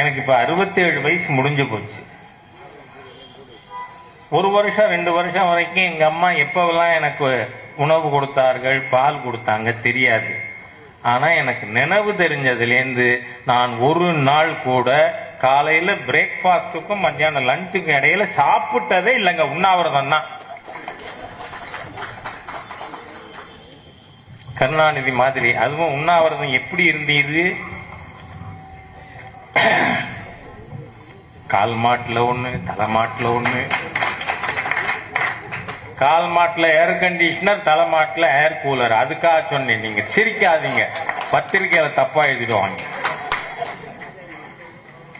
எனக்கு இப்போ அறுபத்தேழு வயசு முடிஞ்சு போச்சு. ஒரு வருஷம் ரெண்டு வருஷம் வரைக்கும் எங்கள் அம்மா எப்போவெல்லாம் எனக்கு உணவு கொடுத்தார்கள் பால் கொடுத்தாங்க தெரியாது. ஆனால் எனக்கு நினைவு தெரிஞ்சதுலேருந்து நான் ஒரு நாள் கூட காலையில் பிரேக்ஃபாஸ்ட்டுக்கும் மத்தியானம் லஞ்சுக்கும் இடையில சாப்பிட்டதே இல்லைங்க. உண்ணாவிரதம் தான். கருணாநிதி மாதிரி அதுவும் உண்ணாவிரதம் எப்படி இருந்தீது? கால் மாட்டில் ஒன்று தலை மாட்டுல ஒண்ணு. கால் மாட்டில் ஏர் கண்டிஷனர் தலை மாட்டுல ஏர் கூலர் அதுக்காக சொன்னேன் நீங்க சிரிக்காதீங்க. பத்திரிக்கையில தப்பா எழுதிடுவாங்க.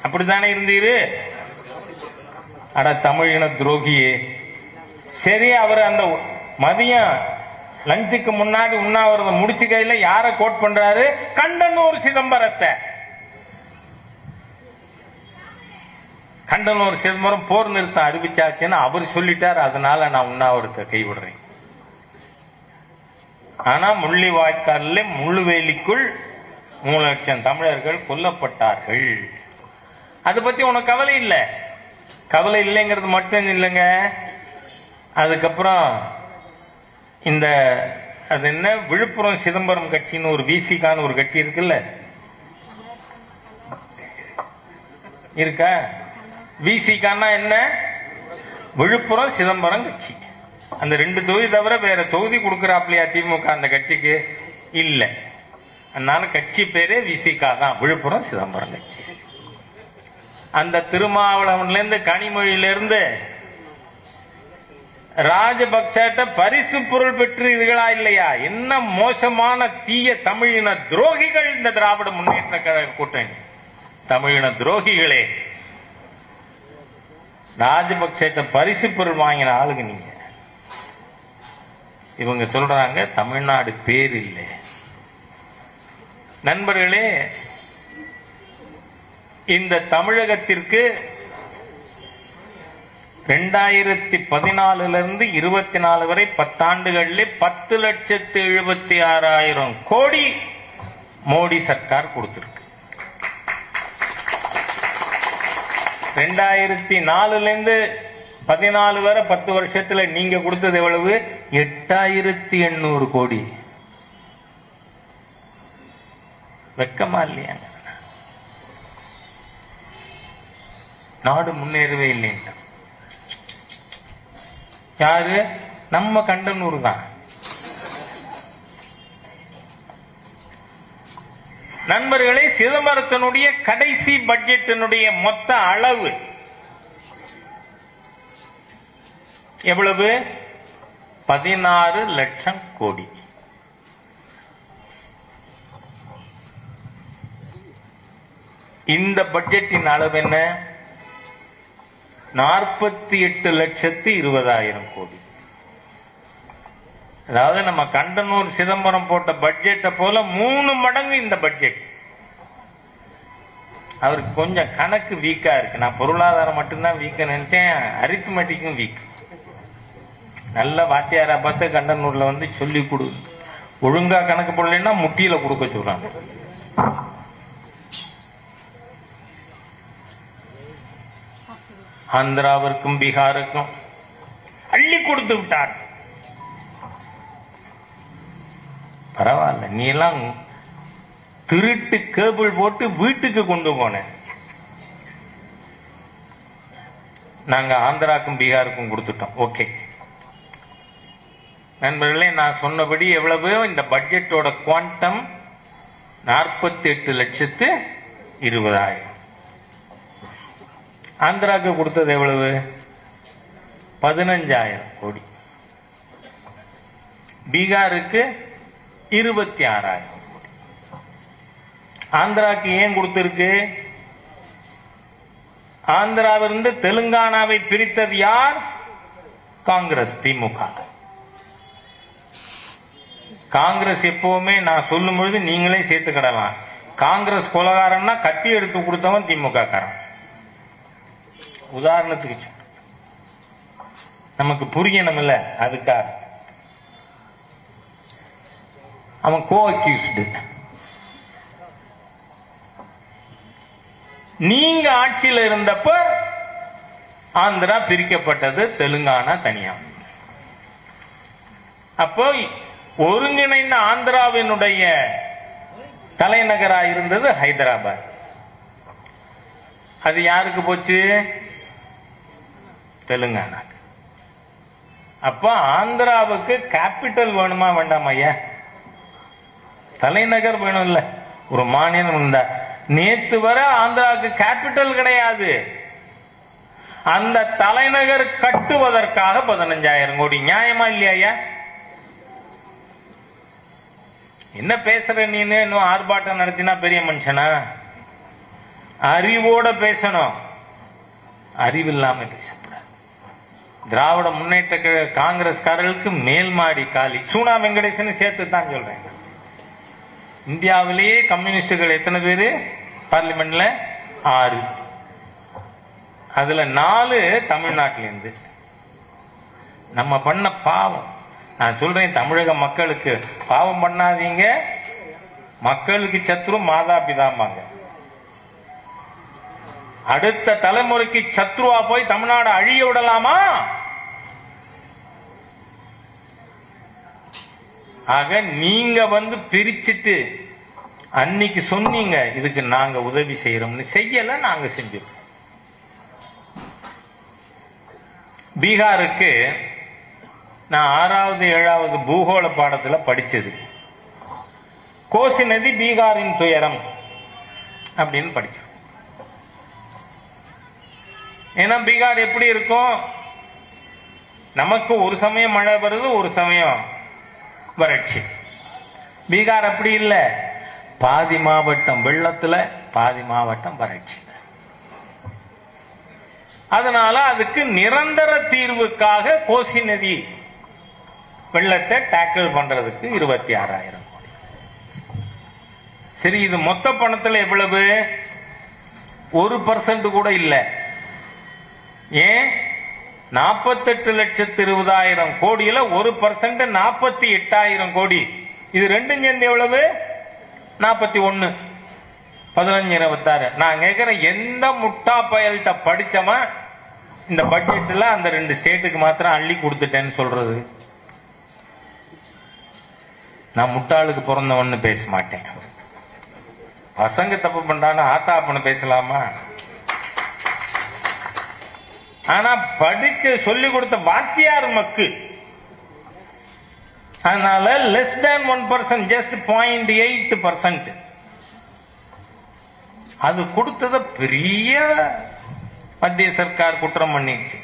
அப்படித்தானே இருந்தீரு? அட தமிழின துரோகியே. சரி அவர் அந்த மதியம் லஞ்சுக்கு முன்னாடி உண்ணாவிரதம் முடிச்சு கையில யாரை கோட் பண்றாரு? கண்டனூர் சிதம்பரத்தை. கண்டனூர் சிதம்பரம் போர் நிறுத்தம் அறிவிச்சாச்சுன்னு அவர் சொல்லிட்டார் அதனால நான் உண்ணாவிரத்தை கைவிடுறேன். ஆனா முள்ளிவாய்க்காலில் முள்ளுவேலிக்குள் மூணு லட்சம் தமிழர்கள் கொல்லப்பட்டார்கள். அதை பத்தி உனக்கு கவலை இல்லை. கவலை இல்லைங்கிறது மட்டும் இல்லைங்க. அதுக்கப்புறம் இந்த அது என்ன விழுப்புரம் சிதம்பரம் கட்சின்னு ஒரு விசிகான்னு ஒரு கட்சி இருக்குல்ல? இருக்கா? விசிகான்னா என்ன? விழுப்புரம் சிதம்பரம் கட்சி. அந்த ரெண்டு தொகுதி தவிர வேற தொகுதி கொடுக்கறாப்லையா திமுக அந்த கட்சிக்கு? இல்ல. அதனால கட்சி பேரே விசிகா தான். விழுப்புரம் சிதம்பரம் கட்சி. அந்த திருமாவளவன்ல இருந்து கனிமொழியில இருந்து ராஜபக்சட்ட பரிசு பொருள் பெற்றீர்களா இல்லையா? என்ன மோசமான தீய தமிழின துரோகிகள் இந்த திராவிட முன்னேற்ற கழக கூட்டணி? தமிழின துரோகிகளே. ராஜபக்சேட்ட பரிசு பொருள் வாங்கின ஆளுங்க நீங்க. இவங்க சொல்றாங்க தமிழ்நாடு பேர் இல்லை. நண்பர்களே இந்த தமிழகத்திற்கு ரெண்டாயிரத்தி பதினாலுல இருந்து இருபத்தி நாலு வரை பத்தாண்டுகள்ல பத்து லட்சத்து எழுபத்தி ஆறாயிரம் கோடி மோடி சர்க்கார் கொடுத்திருக்கு. ரெண்டாயிரத்தி நாலுல இருந்து பதினாலு வரை பத்து வருஷத்துல நீங்க கொடுத்தது எவ்வளவு? எட்டாயிரத்தி எண்ணூறு கோடி. வெக்கமா இல்லையாங்க? நாடு முன்னேறவே இல்லைங்க. யாரு? நம்ம கண்டனூர் தான். நண்பர்களே சிதம்பரத்தினுடைய கடைசி பட்ஜெட்டினுடைய மொத்த அளவு எவ்வளவு? பதினாறு லட்சம் கோடி. இந்த பட்ஜெட்டின் அளவு என்ன? நாற்பத்தி எட்டு லட்சத்து இருபதாயிரம் கோடி. அதாவது நம்ம கண்டனூர் சிதம்பரம் போட்ட பட்ஜெட்டை போல மூணு மடங்கு இந்த பட்ஜெட் அவருக்கு கொஞ்சம் கணக்கு வீக்கா இருக்கு. நான் பொருளாதாரம் மட்டும்தான் வீக்க நினைச்சேன். அரித்மெட்டிக்கும் வீக் நல்ல வாத்தியாரா பார்த்து கண்டனூர்ல வந்து சொல்லி கொடு. ஒழுங்கா கணக்கு போடலைன்னா முட்டியில கொடுக்க சொல்றாங்க. ஆந்திராவிற்கும் பீகாருக்கும் அள்ளி கொடுத்து விட்டார். பரவாயில்ல. நீ எல்லாம் திருட்டு கேபிள் போட்டு வீட்டுக்கு கொண்டு போன. நாங்க ஆந்திராக்கும் பீகாருக்கும் கொடுத்துட்டோம். ஓகே. நண்பர்களே நான் சொன்னபடி எவ்வளவு இந்த பட்ஜெட்டோட குவாண்டம் நாற்பத்தி எட்டு லட்சத்து இருபதாயிரம். ஆந்திராக்கு கொடுத்தது எவ்வளவு? பதினஞ்சாயிரம் கோடி. பீகாருக்கு இருபத்தி ஆறாயிரம். ஆந்திராக்கு ஏன் கொடுத்திருக்கு? ஆந்திராவிலிருந்து தெலுங்கானாவை பிரித்தது யார்? காங்கிரஸ் திமுக. காங்கிரஸ் எப்பவுமே நான் சொல்லும் பொழுது நீங்களே சேர்த்துக்கிடலாம். காங்கிரஸ் கொலகாரன்னா கத்தி எடுத்து கொடுத்தவன் திமுக காரன் உதாரணத்துக்கு நமக்கு நமக்கு புரியணும்ல அதுக்காக. அவன் கோ அக்யூஸ்டு நீங்க ஆட்சியில் இருந்தப்ப ஆந்திரா பிரிக்கப்பட்டது தெலுங்கானா தனியா. அப்போ ஒருங்கிணைந்த ஆந்திராவினுடைய தலைநகரா இருந்தது ஹைதராபாத். அது யாருக்கு போச்சு? தெலுங்கானாக்கு. அப்ப ஆந்திராவுக்கு கேபிட்டல் வேணுமா வேண்டாம் ஐயா தலைநகர் வேணும்ல. ஒரு மாநிலம் இருந்தா நேத்து வர ஆந்திராவுக்கு கேபிட்டல் கிடையாது. அந்த தலைநகர் கட்டுவதற்காக பதினஞ்சாயிரம் கோடி. நியாயமா இல்லையா? என்ன பேசுற நீனு இன்னும் ஆர்ப்பாட்டம் நடத்தினா பெரிய மனுஷனா? அறிவோட பேசணும். அறிவில்லாம பேசக்கூடாது. திராவிட முன்னேற்ற காங்கிரஸ்காரர்களுக்கு மேல்மாடி காலி. சூனா வெங்கடேசன் சேர்த்து தான் சொல்றேன். இந்தியாவிலேயே கம்யூனிஸ்டுகள் எத்தனை பேரு? பார்லிமெண்ட்ல ஆறு. அதுல நாலு தமிழ்நாட்டில இருந்து நம்ம பண்ண பாவம். நான் சொல்றேன் தமிழக மக்களுக்கு. பாவம் பண்ணாதீங்க. மக்களுக்கு சத்ரு மாதா பிதாம்பாங்க அடுத்த தலைமுறைக்கு சத்ருவா போய் தமிழ்நாடு அழிய விடலாமா? ஆக நீங்க வந்து பிரிச்சுட்டு அன்னைக்கு சொன்னீங்க இதுக்கு நாங்க உதவி செய்யறோம்னு செய்யல நாங்க செஞ்சோம். பீகாருக்கு நான் ஆறாவது ஏழாவது பூகோள பாடத்துல படிச்சது. கோசி நதி பீகாரின் துயரம் அப்படின்னு படிச்சோம் ஏன்னா பீகார் எப்படி இருக்கும்? நமக்கு ஒரு சமயம் மழை வருது ஒரு சமயம் வறட்சி. பீகார் அப்படி இல்லை. பாதி மாவட்டம் வெள்ளத்துல பாதி மாவட்டம் வறட்சி. அதனால அதுக்கு நிரந்தர தீர்வுக்காக கோசி நதி வெள்ளத்தை டேக்கிள் பண்றதுக்கு இருபத்தி ஆறாயிரம் கோடி. சரி இது மொத்த பணத்துல எவ்வளவு? ஒரு பர்சன்ட் கூட இல்லை. ஏன்? நாற்பத்தெட்டு லட்சத்து இருபதாயிரம் கோடியில ஒரு பர்சன்ட் நாற்பத்தி எட்டாயிரம் கோடி. இது ரெண்டும் சேர்ந்து எவ்வளவு? நாற்பத்தி ஒன்னு. பதினஞ்சு இருபத்தாறு. நான் கேட்கிறேன் எந்த முட்டா பயல்கிட்ட படிச்சவன் இந்த பட்ஜெட்ல அந்த ரெண்டு ஸ்டேட்டுக்கு மாத்திரம் அள்ளி கொடுத்துட்டேன்னு சொல்றது. நான் முட்டாளுக்கு பிறந்தவன்னு பேச மாட்டேன். பசங்க தப்பு பண்றான்னு ஆத்தா அப்பன்னு பேசலாமா? ஆனா படிச்சு சொல்லி கொடுத்த வாத்தியார் மக்கு. அதனால less than one percent just point eight percent அது கொடுத்தத பெரிய மத்திய சர்க்கார் குற்றம் பண்ணிடுச்சு.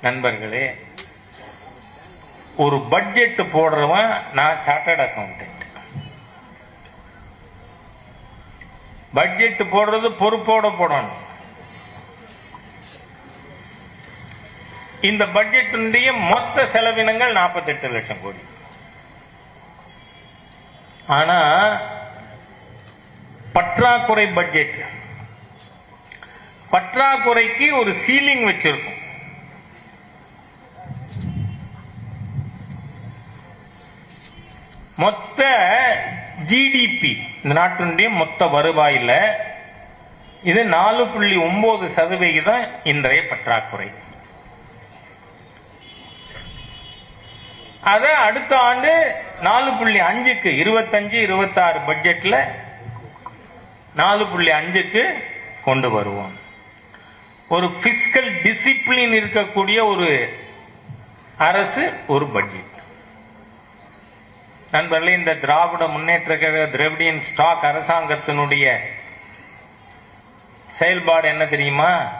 நண்பர்களே ஒரு பட்ஜெட் போடுறவன் நான் சார்ட்டர்ட் அக்கௌண்டன்ட் பட்ஜெட் போடுறது பொறுப்போட போடணும். இந்த பட்ஜெட்டினுடைய மொத்த செலவினங்கள் 48 லட்சம் கோடி. ஆனா பற்றாக்குறை பட்ஜெட். பற்றாக்குறைக்கு ஒரு சீலிங் வச்சிருக்கும். மொத்த ஜிடிபி இந்த நாட்டினுடைய மொத்த வருவாயில் இது நாலு புள்ளி ஒன்பது சதவிகிதம் இன்றைய பற்றாக்குறை. அத அடுத்த ஆண்டு நாலு புள்ளி அஞ்சுக்கு இருபத்தஞ்சு இருபத்தாறு பட்ஜெட்ல நாலு புள்ளி அஞ்சுக்கு கொண்டு வருவோம். ஒரு பிசிக்கல் டிசிப்ளின் இருக்கக்கூடிய ஒரு அரசு ஒரு பட்ஜெட் நண்பர்களே இந்த திராவிட முன்னேற்ற கழக திராவிடியன் ஸ்டாக் அரசாங்கத்தினுடைய செயல்பாடு என்ன தெரியுமா?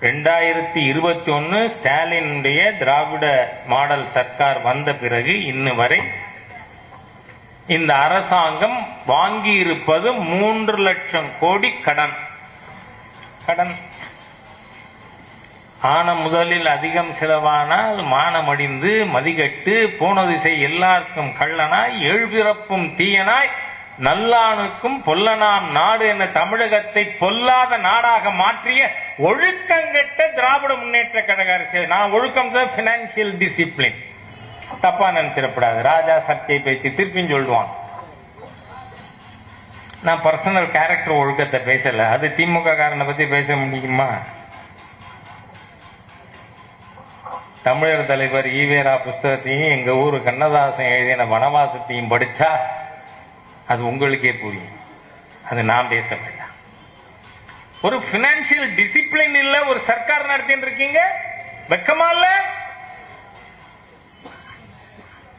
ரெண்டாயிரத்தி இருபத்தி ஒன்னு ஸ்டாலினுடைய திராவிட மாடல் சர்க்கார் வந்த பிறகு இன்னும் வரை இந்த அரசாங்கம் வாங்கியிருப்பது மூன்று லட்சம் கோடி கடன். கடன். ஆன முதலில் அதிகம் செலவானால் மானமடிந்து மதிகட்டு போன திசை எல்லாருக்கும் கள்ளனாய் எழுபிறப்பும் தீயனாய் நல்லானுக்கும் பொல்லனாம் நாடு என தமிழகத்தை பொல்லாத நாடாக மாற்றிய ஒழுக்கங்கெட்ட திராவிட முன்னேற்ற கழக அரசு நான் ஒழுக்கம் தான் பினான்சியல் டிசிப்ளின் தப்பா நினைச்சிடப்படாது. ராஜா சர்ச்சை பேச்சு திருப்பியும் சொல்லுவான். நான் பர்சனல் கேரக்டர் ஒழுக்கத்தை பேசல. அது திமுக காரனை பத்தி பேச முடியுமா? தமிழர் தலைவர் ஈவேரா புஸ்தகத்தையும் எங்க ஊர் கண்ணதாசன் எழுதின வனவாசத்தையும் படிச்சா அது உங்களுக்கே புரியும். அது நான் பேச வேண்டாம். ஒரு பினான்சியல் டிசிப்ளின் இல்ல ஒரு சர்க்கார் நடத்தின்னு இருக்கீங்க? வெக்கமா இல்லை?